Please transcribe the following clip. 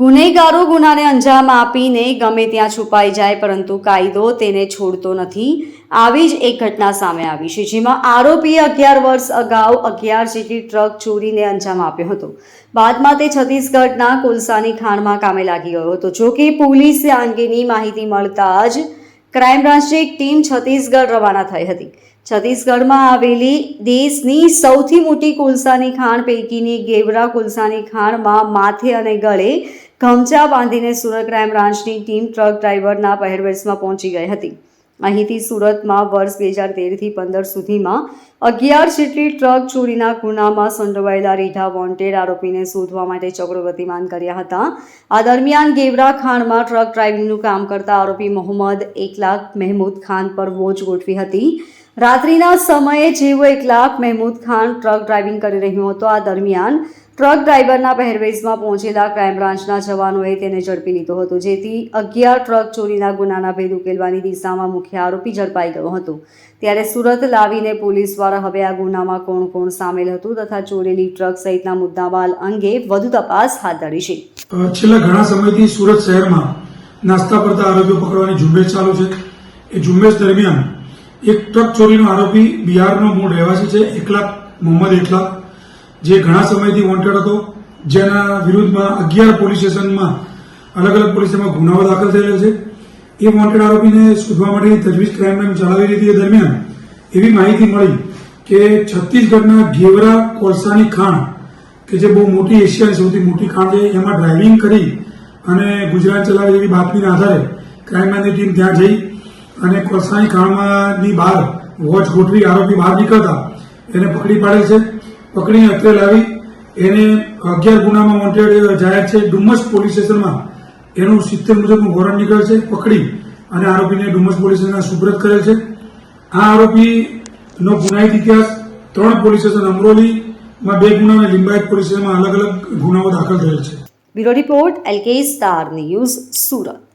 ગુનેગારો ગુનાને અંજામ આપીને ગમે ત્યાં છુપાઈ જાય, પરંતુ કાયદો તેને છોડતો નથી. આવી જ એક ઘટના સામે આવી છે, જેમાં આરોપીએ અગિયાર વર્ષ અગાઉ અગિયાર જેટલી ટ્રક ચોરીને અંજામ આપ્યો હતો. બાદમાં તે છત્તીસગઢના કોલસાની ખાણમાં કામે લાગી ગયો હતો. જોકે પોલીસે આ અંગેની માહિતી મળતા જ ક્રાઇમ બ્રાન્ચની એક ટીમ છત્તીસગઢ રવાના થઈ હતી. છત્તીસગઢમાં આવેલી દેશની સૌથી મોટી કુલસાની ખાણ પૈકીની ગેવરા કુલસાની ખાણમાં માથે અને ગળે ગમચા બાંધીને સુરત ક્રાઇમ બ્રાન્ચની ટીમ ટ્રક ડ્રાઈવરના પહેરવેશમાં પહોંચી ગઈ હતી. અહીંથી સુરતમાં વર્ષ બે હજાર તેરથી પંદર સુધીમાં અગિયાર જેટલી ટ્રક ચોરીના ગુનામાં સંડોવાયેલા રીઢા વોન્ટેડ આરોપીને શોધવા માટે ચક્રો ગતિમાન કર્યા હતા. આ દરમિયાન ગેવરા ખાણમાં ટ્રક ડ્રાઇવિંગનું કામ કરતા આરોપી મોહમ્મદ એકલાખ મહેમૂદ ખાન પર વોચ ગોઠવી હતી. રાત્રિના સમયે જેવો એકલાક મહેમૂદ ખાન ટ્રક ડ્રાઇવિંગ કરી રહ્યો હતો. આ દરમિયાન ટ્રક ડ્રાઈવરના પહેરવેશમાં પહોંચેલા ક્રાઇમ બ્રાન્ચના જવાનોએ તેને ઝડપી લીધો હતો. જેથી અગિયાર ટ્રક ચોરીના ગુનાના ભેદ ઉકેલવાની દિશામાં મુખ્ય આરોપી ઝડપાઈ ગયો હતો. ત્યારે સુરત લાવીને પોલીસ દ્વારા હવે આ ગુનામાં કોણ કોણ સામેલ હતું તથા ચોરેલી ટ્રક સહિતના મુદ્દામાલ અંગે વધુ તપાસ હાથ ધરી છે. છેલ્લા ઘણા સમયથી સુરત શહેરમાં નાસ્તા પડતા આરોપીઓ પકડવાની ઝુંબેશ ચાલુ છે. એ ઝુંબેશ દરમિયાન એક ટ્રક ચોરીનો આરોપી બિહારનો મૂળ રહેવાસી છે એકલાખ મોહમ્મદ એકલાખ જે ઘણા સમયથી વોન્ટેડ હતો, જેના વિરુદ્ધમાં અગિયાર પોલીસ સ્ટેશનમાં અલગ અલગ પોલીસ સ્ટેશનમાં ગુનાઓ દાખલ થયેલા છે. એ વોન્ટેડ આરોપીને શોધવા માટેની તજવીજ ક્રાઇમ બ્રાન્ચ ચલાવી હતી દરમિયાન એવી માહિતી મળી કે છત્તીસગઢના ઘેવરા કોલસાની ખાણ, કે જે બહુ મોટી એશિયાની સૌથી મોટી ખાણ છે, એમાં ડ્રાઇવિંગ કરી અને ગુજરાત ચલાવે એવી બાતમીના આધારે. ક્રાઇમ બ્રાન્ચની ટીમ ત્યાં જઈ અને કોસાઈ ખાણમાંની બહાર, વોચ ગોઠવી આરોપી બહાર નીકળતા, એને પકડી પાડે છે. પકડીને અત્રે લાવી, એને અગિયાર ગુનામાં વોન્ટેડ જાહેર છે. ડુમસ પોલીસ સ્ટેશનમાં એનું સિત્તેર મુજબનું વોરંટ નીકળે છે. પકડી અને આરોપીને ડુમસ પોલીસ સ્ટેશનમાં સુપ્રત કરે છે. આ આરોપીનો ગુનાહિત ઇતિહાસ ત્રણ પોલીસ સ્ટેશન અમરોલીમાં બે ગુના અને લિંબાયત પોલીસ સ્ટેશનમાં અલગ અલગ ગુનાઓ દાખલ થયેલ છે. Bureau report LK star news, Surat.